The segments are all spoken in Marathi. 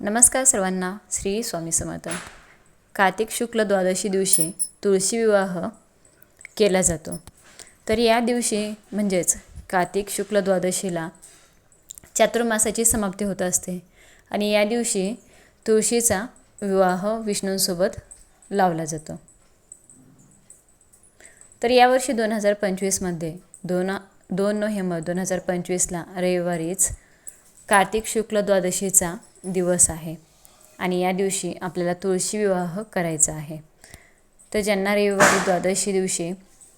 नमस्कार सर्वांना श्री स्वामी समर्थ. कार्तिक शुक्ल द्वादशी दिवशी तुळशी विवाह केला जातो. तर या दिवशी म्हणजेच कार्तिक शुक्ल द्वादशीला चातुर्मासाची समाप्ती होत असते आणि या दिवशी तुळशीचा विवाह विष्णूंसोबत लावला जातो. तर यावर्षी दोन हजार पंचवीसमध्ये दोन दोन नोव्हेंबर दोन हजार पंचवीसला रविवारीच कार्तिक शुक्ल द्वादशीचा दिवस आहे आणि या दिवशी आपल्याला तुळशी विवाह करायचा आहे. तर ज्यांना रविवारी द्वादशी दिवशी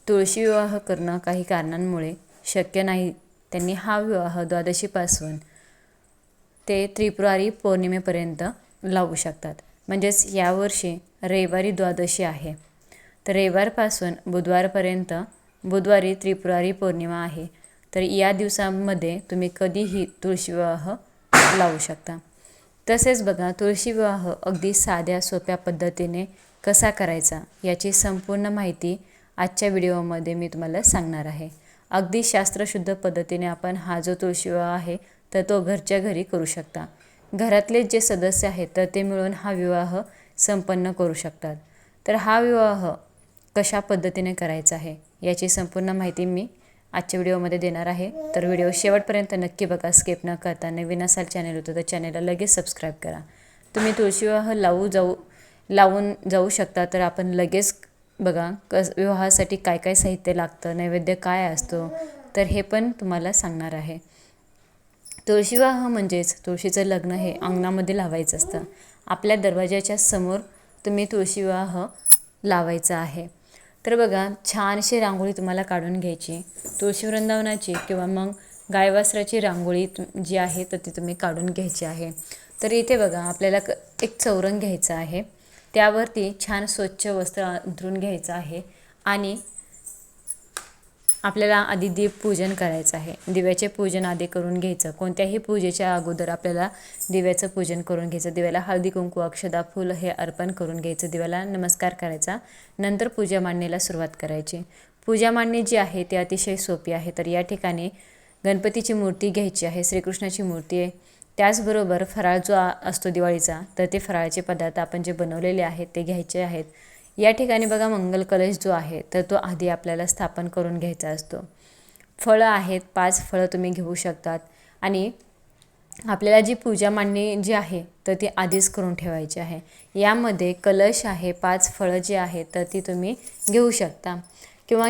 तुळशी विवाह करणं काही कारणांमुळे शक्य नाही त्यांनी हा विवाह द्वादशीपासून ते त्रिपुरारी पौर्णिमेपर्यंत लावू शकतात. म्हणजेच यावर्षी रविवारी द्वादशी आहे. तर रविवारपासून बुधवारपर्यंत बुधवारी त्रिपुरारी पौर्णिमा आहे. तर या दिवसामध्ये तुम्ही कधीही तुळशी विवाह लावू शकता. तसेच बघा तुळशी विवाह अगदी साध्या सोप्या पद्धतीने कसा करायचा याची संपूर्ण माहिती आजच्या व्हिडिओमध्ये मी तुम्हाला सांगणार आहे. अगदी शास्त्रशुद्ध पद्धतीने आपण हा जो तुळशी विवाह आहे तर तो घरच्या घरी करू शकता. घरातले जे सदस्य आहेत तर ते मिळून हा विवाह संपन्न करू शकतात. तर हा विवाह कशा पद्धतीने करायचा आहे याची संपूर्ण माहिती मी आजच्या व्हिडिओमध्ये देणार आहे. तर व्हिडिओ शेवटपर्यंत नक्की बघा स्किप न करता. नवीन असाल चॅनल होतं तर चॅनलला लगेच सबस्क्राईब करा. तुम्ही तुळशी विवाह लावू जाऊ लावून जाऊ शकता तर आपण लगेच बघा कस विवाहासाठी काय काय साहित्य लागतं नैवेद्य काय असतो तर हे पण तुम्हाला सांगणार आहे. तुळशी विवाह म्हणजेच तुळशीचं लग्न हे अंगणामध्ये लावायचं असतं. आपल्या दरवाजाच्या समोर तुम्ही तुळशी विवाह लावायचा आहे. तर बघा छानशी रांगोळी तुम्हाला काढून घ्यायची. तुळशी वृंदावनाची किंवा मग गायवासराची रांगोळी जी आहे तर ती तुम्ही काढून घ्यायची आहे. तर इथे बघा आपल्याला क एक चौरंग घ्यायचं आहे. त्यावरती छान स्वच्छ वस्त्र अंथरून घ्यायचं आहे. आणि आपल्याला आधी दीप पूजन करायचं आहे. दिव्याचे पूजन आधी करून घ्यायचं. कोणत्याही पूजेच्या अगोदर आपल्याला दिव्याचं पूजन करून घ्यायचं. दिव्याला हळदी कुंकू अक्षदा फुल हे अर्पण करून घ्यायचं. दिव्याला नमस्कार करायचा. नंतर पूजा मांडणीला सुरुवात करायची. पूजा मांडणी जी आहे ती अतिशय सोपी आहे. तर या ठिकाणी गणपतीची मूर्ती घ्यायची आहे. श्रीकृष्णाची मूर्ती आहे. त्याचबरोबर फराळ जो असतो दिवाळीचा तर ते फराळाचे पदार्थ आपण जे बनवलेले आहेत ते घ्यायचे आहेत. या ठिकाणी बघा मंगल कलश जो आहे तर तो आधी आपल्याला स्थापन करून घ्यायचा असतो. फळं आहेत पाच फळं तुम्ही घेऊ शकतात. आणि आपल्याला जी पूजा मांडणी जी आहे तर ती आधीच करून ठेवायची आहे. यामध्ये कलश आहे पाच फळं जी आहेत तर ती तुम्ही घेऊ शकता. किंवा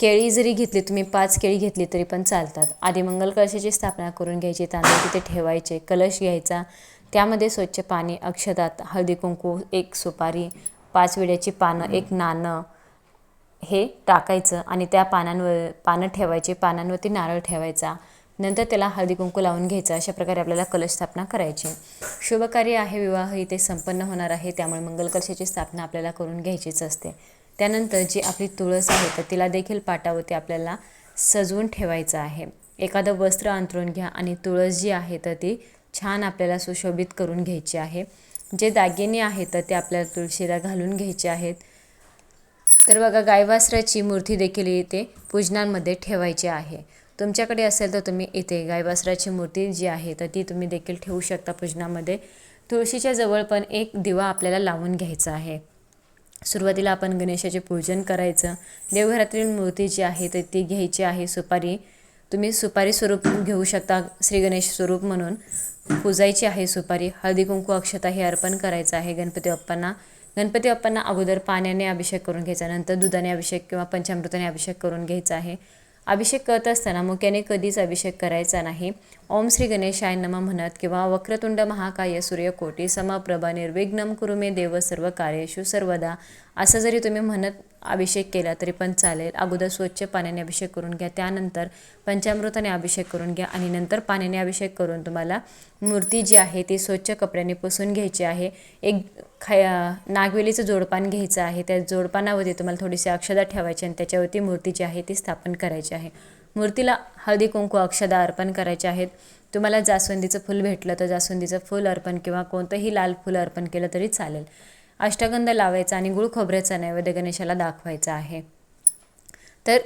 केळी जरी घेतली तुम्ही पाच केळी घेतली तरी पण चालतात. आधी मंगल कलशाची स्थापना करून घ्यायची तांदूळ तिथे ठेवायचे कलश घ्यायचा. त्यामध्ये स्वच्छ पाणी अक्षदात हळदी कुंकू एक सुपारी पाच विड्याची पानं एक नाणं हे टाकायचं आणि त्या पानांवर पानं ठेवायची पानांवरती नारळ ठेवायचा. नंतर त्याला हळदी कुंकू लावून घ्यायचं. अशा प्रकारे आपल्याला कलश स्थापना करायची. शुभकार्य आहे विवाह इथे संपन्न होणार आहे. त्यामुळे मंगल कलशाची स्थापना आपल्याला करून घ्यायचीच असते. त्यानंतर जी आपली तुळस आहे तर तिला देखील पाटावरती आपल्याला सजवून ठेवायचं आहे. एखादं वस्त्र अंतरून घ्या आणि तुळस जी आहे तर ती छान आपल्याला सुशोभित करून घ्यायची आहे. जे दागिने आहेत तर ते आपल्याला तुळशीला घालून घ्यायचे आहेत. तर बघा गायवासराची मूर्ती देखील इथे पूजनांमध्ये ठेवायची आहे. तुमच्याकडे असेल तर तुम्ही इथे गायवासराची मूर्ती जी आहे तर ती तुम्ही देखील ठेवू शकता पूजनामध्ये. तुळशीच्या जवळ पण एक दिवा आपल्याला लावून घ्यायचा आहे. सुरुवातीला आपण गणेशाचे पूजन करायचं. देवघरातील मूर्ती जी आहे तर ती घ्यायची आहे सुपारी. तुम्ही सुपारी स्वरूप घेऊ शकता श्री गणेश स्वरूप म्हणून. पूजायची आहे सुपारी हळदी कुंकू अक्षता हे अर्पण करायचं आहे गणपती बाप्पांना. गणपती बाप्पांना अगोदर पाण्याने अभिषेक करून घ्यायचा नंतर दुधाने अभिषेक किंवा पंचामृताने अभिषेक करून घ्यायचा आहे. अभिषेक करत असताना मुख्याने कधीच अभिषेक करायचा नाही. ओम श्री गणेशाय नम म्हणत किंवा वक्रतुंड महाकाय सूर्यकोटी समप्रभा निर्विघ्नम कुरुमे देव सर्व कार्येशु सर्वदा. असं जरी तुम्ही म्हणत अभिषेक केला तरी पण चालेल. अगोदर स्वच्छ पाण्याने अभिषेक करून घ्या त्यानंतर पंचामृताने अभिषेक करून घ्या आणि नंतर पाण्याने अभिषेक करून तुम्हाला मूर्ती जी आहे ती स्वच्छ कपड्याने पुसून घ्यायची आहे. एक खया नागवेलीचं जोडपान घ्यायचं आहे. त्या जोडपानावरती तुम्हाला थोडीशी अक्षदा ठेवायची आणि त्याच्यावरती मूर्ती जी आहे ती स्थापन करायची आहे. मूर्तीला हळदी कुंकू अक्षदा अर्पण करायचे आहेत. तुम्हाला जास्वंदीचं फूल भेटलं तर जास्वंदीचं फूल अर्पण किंवा कोणतंही लाल फूल अर्पण केलं तरी चालेल. अष्टगंध लावायचा आणि गुळ खोबऱ्याचा नैवेद्य गणेशाला दाखवायचा आहे. तर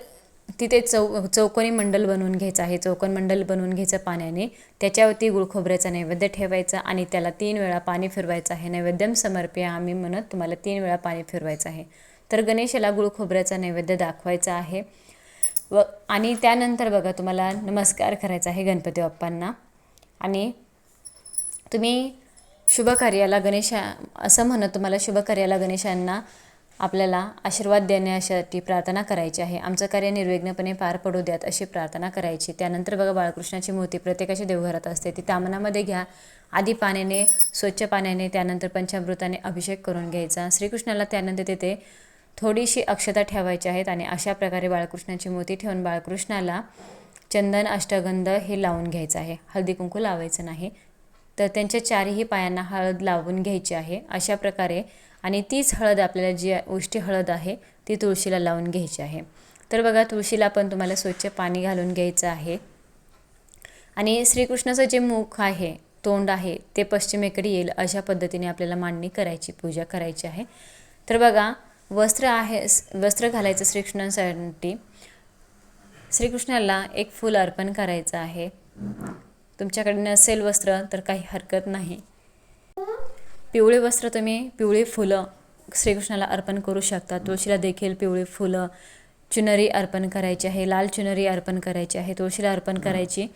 तिथे चौ चौकोनी मंडल बनवून घ्यायचं आहे. चौकोन मंडल बनवून घ्यायचं पाण्याने. त्याच्यावरती गुळखोबऱ्याचा नैवेद्य ठेवायचा आणि त्याला तीन वेळा पाणी फिरवायचं आहे. नैवेद्यम समर्पया आम्ही म्हणत तुम्हाला तीन वेळा पाणी फिरवायचं आहे. तर गणेशाला गुळखोबऱ्याचा नैवेद्य दाखवायचा आहे. व आणि त्यानंतर बघा तुम्हाला नमस्कार करायचा आहे गणपती बाप्पांना. आणि तुम्ही शुभ कार्याला गणेशा असं म्हणत तुम्हाला शुभकार्याला गणेशांना आपल्याला आशीर्वाद देण्यासाठी प्रार्थना करायची आहे. आमचं कार्य निर्विघ्नपणे पार पडू द्यात अशी प्रार्थना करायची. त्यानंतर बघा बाळकृष्णाची मूर्ती प्रत्येकाच्या देवघरात असते. ती तामनामध्ये घ्या. आधी पाण्याने स्वच्छ पाण्याने त्यानंतर पंचामृताने अभिषेक करून घ्यायचा. श्रीकृष्णाला त्यानंतर तिथे थोडीशी अक्षता ठेवायची आहेत आणि अशा प्रकारे बाळकृष्णाची मूर्ती ठेवून बाळकृष्णाला चंदन अष्टगंध हे लावून घ्यायचं आहे. हळदी कुंकू लावायचं नाही. तर त्यांच्या चारही पायांना हळद लावून घ्यायची आहे. अशा प्रकारे आणि तीच हळद आपल्याला जी उष्टी हळद आहे ती तुळशीला लावून घ्यायची आहे. तर बघा तुळशीला पण तुम्हाला स्वच्छ पाणी घालून घ्यायचं आहे. आणि श्रीकृष्णाचं जे मुख आहे तोंड आहे ते पश्चिमेकडे येईल अशा पद्धतीने आपल्याला मांडणी करायची पूजा करायची आहे. तर बघा वस्त्र आहे वस्त्र घालायचं श्रीकृष्णासाठी. श्रीकृष्णाला एक फूल अर्पण करायचं आहे. तुमच्याकडे नसेल वस्त्र तर काही हरकत नाही. पिवळे वस्त्र तुम्ही पिवळी फुलं श्रीकृष्णाला अर्पण करू शकता. तुळशीला देखील पिवळी फुलं चुनरी अर्पण करायची आहे लाल चुनरी अर्पण करायची आहे तुळशीला अर्पण करायची.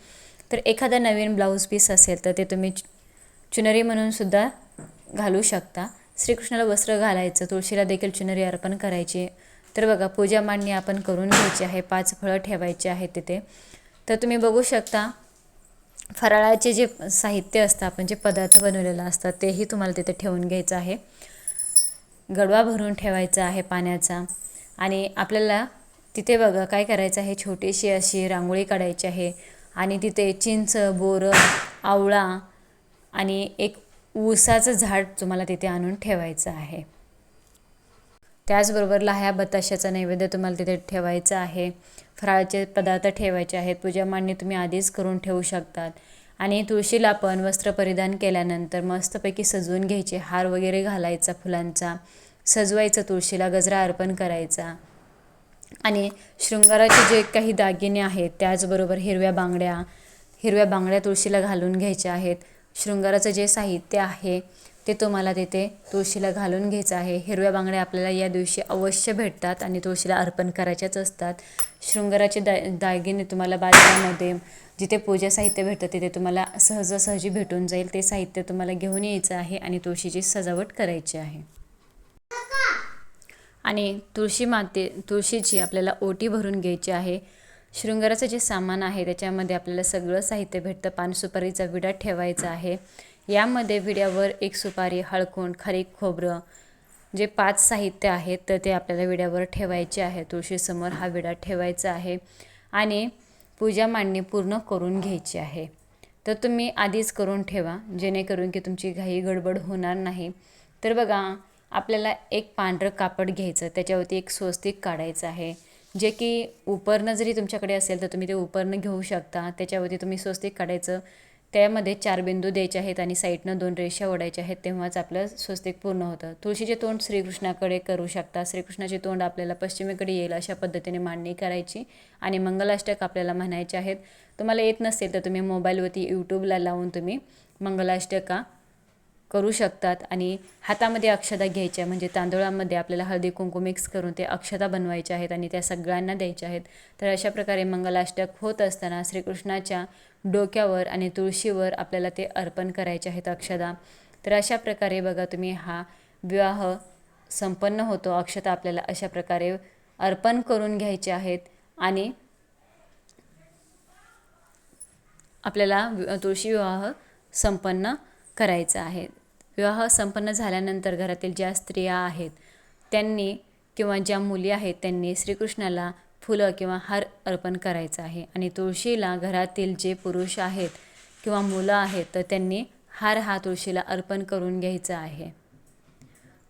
तर एखादा नवीन ब्लाऊज पीस असेल तर ते तुम्ही चुनरी म्हणून सुद्धा घालू शकता. श्रीकृष्णाला वस्त्र घालायचं तुळशीला देखील चुनरी अर्पण करायची. तर बघा पूजा मांडणी आपण करून घ्यायची आहे पाच फळं ठेवायची आहेत तिथे. तर तुम्ही बघू शकता फराळाचे जे साहित्य असतं आपण जे पदार्थ बनवलेलं असतात तेही तुम्हाला तिथे ठेवून घ्यायचं आहे. गडवा भरून ठेवायचा आहे पाण्याचा आणि आपल्याला तिथे बघा काय करायचं आहे छोटीशी अशी रांगोळी काढायची आहे आणि तिथे चिंच बोरं आवळा आणि एक ऊसाचं झाड तुम्हाला तिथे आणून ठेवायचं आहे. त्याचबरोबर लाह्या बताशाचा नैवेद्य तुम्हाला तिथे ठेवायचा आहे. फराळाचे पदार्थ ठेवायचे आहेत. पूजा मांडणी तुम्ही आधीच करून ठेवू शकतात. आणि तुळशीला पण वस्त्र परिधान केल्यानंतर मस्तपैकी सजवून घ्यायचे. हार वगैरे घालायचा फुलांचा. सजवायचं तुळशीला गजरा अर्पण करायचा. आणि शृंगाराचे जे काही दागिने आहेत त्याचबरोबर हिरव्या बांगड्या हिरव्या बांगड्या तुळशीला घालून घ्यायच्या आहेत. शृंगाराचं जे साहित्य आहे ते तुम्हाला तिथे तुळशीला घालून घ्यायचं आहे. हिरव्या बांगड्या आपल्याला या दिवशी अवश्य भेटतात आणि तुळशीला अर्पण करायच्याच असतात. शृंगाराचे दा दागिने तुम्हाला बाजारामध्ये जिथे पूजा साहित्य भेटतं तिथे तुम्हाला सहजासहजी भेटून जाईल. ते साहित्य तुम्हाला घेऊन यायचं आहे आणि तुळशीची सजावट करायची आहे. आणि तुळशी माते तुळशीची आपल्याला ओटी भरून घ्यायची आहे. शृंगाराचं जे सामान आहे त्याच्यामध्ये आपल्याला सगळं साहित्य भेटतं. पानसुपारीचा विडा ठेवायचा आहे. यामध्ये विड्यावर एक सुपारी हळकुंड खारीक खोबरं जे पाच साहित्य आहेत तर ते आपल्याला विड्यावर ठेवायचे आहे तुळशीसमोर हा विडा ठेवायचा आहे आणि पूजा मांडणी पूर्ण करून घ्यायची आहे. तर तुम्ही आधीच करून ठेवा जेणेकरून की तुमची घाई गडबड होणार नाही. तर बघा आपल्याला एक पांढरं कापड घ्यायचं त्याच्यावरती एक स्वस्तिक काढायचं आहे. जे की उपरणं जरी तुमच्याकडे असेल तर तुम्ही ते उपरणं घेऊ शकता. त्याच्यावरती तुम्ही स्वस्तिक काढायचं. त्यामध्ये चार बिंदू द्यायचे आहेत आणि साईडनं दोन रेषा ओढायच्या आहेत तेव्हाच आपलं स्वस्तिक पूर्ण होतं. तुळशीचे तोंड श्रीकृष्णाकडे करू शकता. श्रीकृष्णाचे तोंड आपल्याला पश्चिमेकडे येईल अशा पद्धतीने मांडणी करायची आणि मंगलाष्टक आपल्याला म्हणायचे आहेत. तुम्हाला येत नसेल तर तुम्ही मोबाईलवरती यूट्यूबला लावून तुम्ही मंगलाष्टका करू शकतात आणि हातामध्ये अक्षता घ्यायच्या म्हणजे तांदूळामध्ये आपल्याला हळदी कुंकू मिक्स करून ते अक्षता बनवायच्या आहेत आणि त्या सगळ्यांना द्यायच्या आहेत. तर अशा प्रकारे मंगलाष्टक होत असताना श्रीकृष्णाच्या डोक्यावर आणि तुळशीवर आपल्याला ते अर्पण करायचे आहेत अक्षता तर अशा प्रकारे बघा तुम्ही हा विवाह संपन्न होतो. अक्षता आपल्याला अशा प्रकारे अर्पण करून घ्यायचे आहेत आणि आपल्याला तुळशी विवाह संपन्न करायचा आहे. विवाह संपन्न झाल्यानंतर घरातील ज्या स्त्रिया आहेत त्यांनी किंवा ज्या मुली आहेत त्यांनी श्रीकृष्णाला फुलं किंवा हार अर्पण करायचं आहे. आणि तुळशीला घरातील जे पुरुष आहेत किंवा मुलं आहेत तर त्यांनी हार हा तुळशीला अर्पण करून घ्यायचा आहे.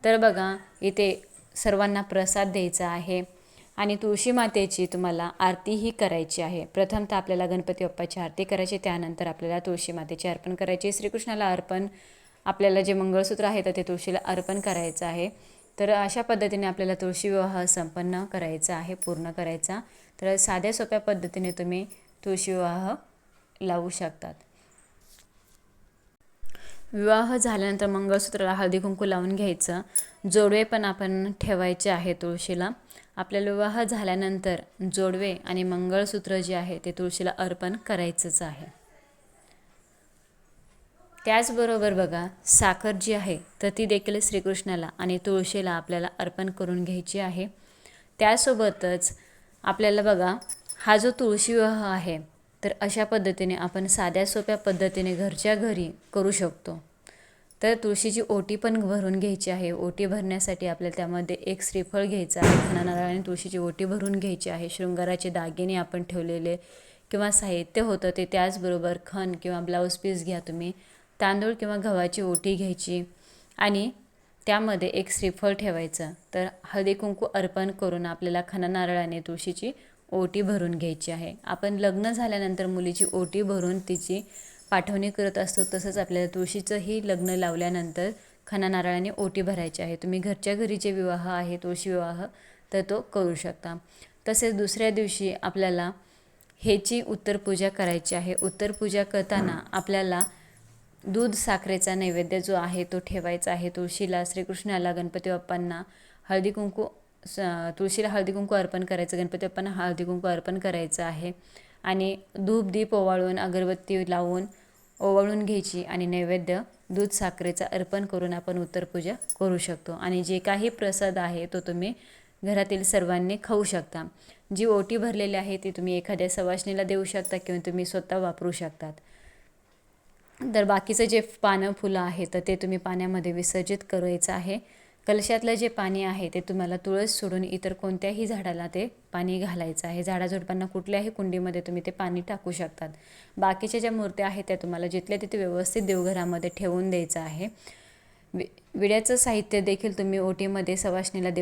तर बघा इथे सर्वांना प्रसाद द्यायचा आहे. आणि तुळशी मातेची तुम्हाला आरतीही करायची आहे. प्रथमतः आपल्याला गणपती बाप्पाची आरती करायची त्यानंतर आपल्याला तुळशी मातेची अर्पण करायची. श्रीकृष्णाला अर्पण आपल्याला जे मंगळसूत्र आहे तर ते तुळशीला अर्पण करायचं आहे. तर अशा पद्धतीने आपल्याला तुळशी विवाह संपन्न करायचा आहे पूर्ण करायचा. तर साध्या सोप्या पद्धतीने तुम्ही तुळशी विवाह लावू शकतात. विवाह झाल्यानंतर मंगळसूत्राला हळदी कुंकू लावून घ्यायचं. जोडवे पण आपण ठेवायचे आहे तुळशीला. आपल्याला विवाह झाल्यानंतर जोडवे आणि मंगळसूत्र जे आहे ते तुळशीला अर्पण करायचंच आहे. त्याचबरोबर बघा साखर जी आहे तर ती देखील श्रीकृष्णाला आणि तुळशीला आपल्याला अर्पण करून घ्यायची आहे. त्यासोबतच आपल्याला बघा हा जो तुळशी विवाह आहे तर अशा पद्धतीने आपण साध्या सोप्या पद्धतीने घरच्या घरी करू शकतो. तर तुळशीची ओटी पण भरून घ्यायची आहे. ओटी भरण्यासाठी आपल्याला त्यामध्ये एक श्रीफळ घ्यायचं आहे. खणा तुळशीची ओटी भरून घ्यायची आहे. शृंगाराचे दागिने आपण ठेवलेले किंवा साहित्य होतं ते त्याचबरोबर खण किंवा ब्लाऊज पीस घ्या तुम्ही. तांदूळ किंवा गव्हाची ओटी घ्यायची आणि त्यामध्ये एक श्रीफळ ठेवायचं. तर हळदी कुंकू अर्पण करून आपल्याला खना नारळाने तुळशीची ओटी भरून घ्यायची आहे. आपण लग्न झाल्यानंतर मुलीची ओटी भरून तिची पाठवणी करत असतो तसंच आपल्याला तुळशीचंही लग्न लावल्यानंतर खना नारळाने ओटी भरायची आहे. तुम्ही घरच्या घरी जे विवाह आहे तुळशी विवाह तर तो करू शकता. तसेच दुसऱ्या दिवशी आपल्याला ह्याची उत्तरपूजा करायची आहे. उत्तरपूजा करताना आपल्याला दूध साखरेचा नैवेद्य जो आहे तो ठेवायचा आहे. तुळशीला श्रीकृष्णाला गणपती बाप्पांना हळदी कुंकू स तुळशीला हळदी कुंकू अर्पण करायचं गणपती बाप्पांना हळदी कुंकू अर्पण करायचं आहे. आणि धूप दीप ओवाळून अगरबत्ती लावून ओवाळून घ्यायची आणि नैवेद्य दूध साखरेचा अर्पण करून आपण उत्तरपूजा करू शकतो. आणि जे काही प्रसाद आहे तो तुम्ही घरातील सर्वांनी खाऊ शकता. जी ओटी भरलेली आहे ती तुम्ही एखाद्या सवासणीला देऊ शकता किंवा तुम्ही स्वतः वापरू शकतात. तर बाकीचं जे पानं फुलं आहे तर ते तुम्ही पाण्यामध्ये विसर्जित करायचं आहे. कलशातलं जे पाणी आहे ते तुम्हाला तुळस सोडून इतर कोणत्याही झाडाला ते पाणी घालायचं आहे. झाडाझुडपांना कुठल्याही कुंडीमध्ये तुम्ही ते पाणी टाकू शकतात. बाकीच्या ज्या मूर्त्या आहेत त्या तुम्हाला जिथल्या तिथे व्यवस्थित देवघरामध्ये ठेवून द्यायचं आहे. वि विड्याचं साहित्य देखील तुम्ही ओटीमध्ये सवासणीला देऊ